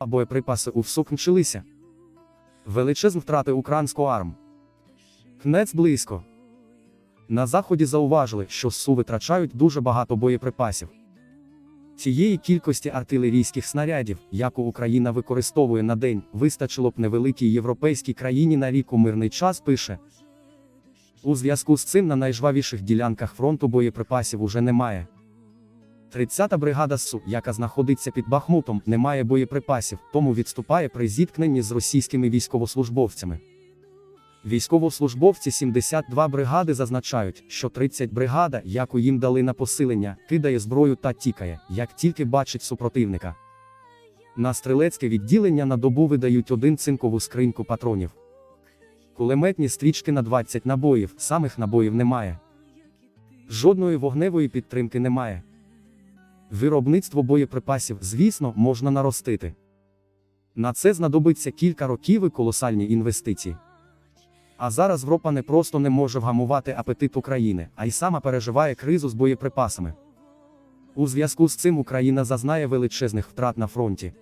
а боєприпаси у всук мчилися. Величезні втрати українського арм. Кнець близько. На заході зауважили, що СУ витрачають дуже багато боєприпасів. Цієї кількості артилерійських снарядів, яку Україна використовує на день, вистачило б невеликій європейській країні на рік у мирний час пише. У зв'язку з цим на найжвавіших ділянках фронту боєприпасів уже немає. 30-та бригада СУ, яка знаходиться під Бахмутом, не має боєприпасів, тому відступає при зіткненні з російськими військовослужбовцями. Військовослужбовці 72 бригади зазначають, що 30 бригада, яку їм дали на посилення, кидає зброю та тікає, як тільки бачить супротивника. На стрілецьке відділення на добу видають один цинкову скриньку патронів. Кулеметні стрічки на 20 набоїв, самих набоїв немає. Жодної вогневої підтримки немає. Виробництво боєприпасів, звісно, можна наростити. На це знадобиться кілька років і колосальні інвестиції. А зараз Європа не просто не може вгамувати апетит України, а й сама переживає кризу з боєприпасами. У зв'язку з цим Україна зазнає величезних втрат на фронті.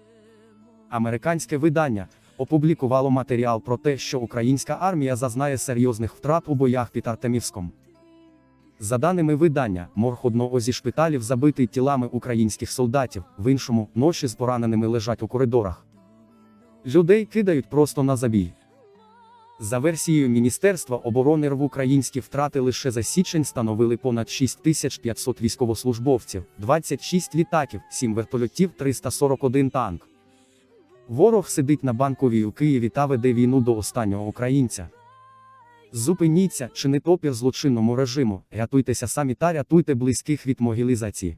Американське видання опублікувало матеріал про те, що українська армія зазнає серйозних втрат у боях під Артемівськом. За даними видання, морг одного зі шпиталів забитий тілами українських солдатів, в іншому ноші з пораненими лежать у коридорах. Людей кидають просто на забій. За версією Міністерства оборони РВ українські втрати лише за січень становили понад 6500 військовослужбовців, 26 літаків, 7 вертольотів, 341 танк. Ворог сидить на банковій у Києві та веде війну до останнього українця. Зупиніться, чинить опір злочинному режиму, рятуйтеся самі та рятуйте близьких від могилізації.